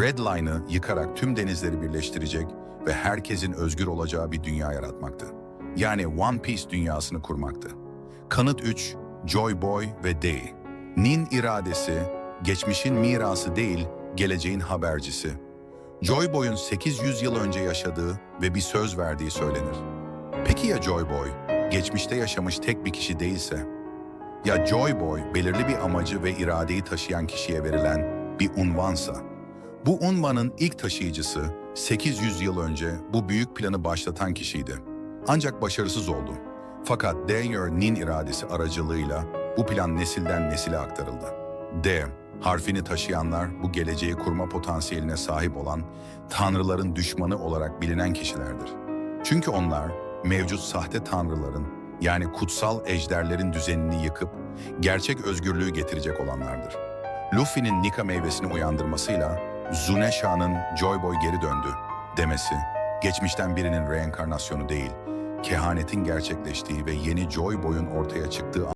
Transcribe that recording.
Red Line'ı yıkarak tüm denizleri birleştirecek ve herkesin özgür olacağı bir dünya yaratmaktı. Yani One Piece dünyasını kurmaktı. Kanıt 3, Joy Boy ve Day. Nin iradesi, geçmişin mirası değil, geleceğin habercisi. Joy Boy'un 800 yıl önce yaşadığı ve bir söz verdiği söylenir. Peki ya Joy Boy, geçmişte yaşamış tek bir kişi değilse? Ya Joy Boy, belirli bir amacı ve iradeyi taşıyan kişiye verilen bir unvansa? Bu unvanın ilk taşıyıcısı 800 yıl önce bu büyük planı başlatan kişiydi. Ancak başarısız oldu. Fakat Daener Nin iradesi aracılığıyla bu plan nesilden nesile aktarıldı. D harfini taşıyanlar bu geleceği kurma potansiyeline sahip olan tanrıların düşmanı olarak bilinen kişilerdir. Çünkü onlar mevcut sahte tanrıların yani kutsal ejderlerin düzenini yıkıp gerçek özgürlüğü getirecek olanlardır. Luffy'nin Nika meyvesini uyandırmasıyla Zuneşa'nın Joy Boy geri döndü demesi, geçmişten birinin reenkarnasyonu değil, kehanetin gerçekleştiği ve yeni Joy Boy'un ortaya çıktığı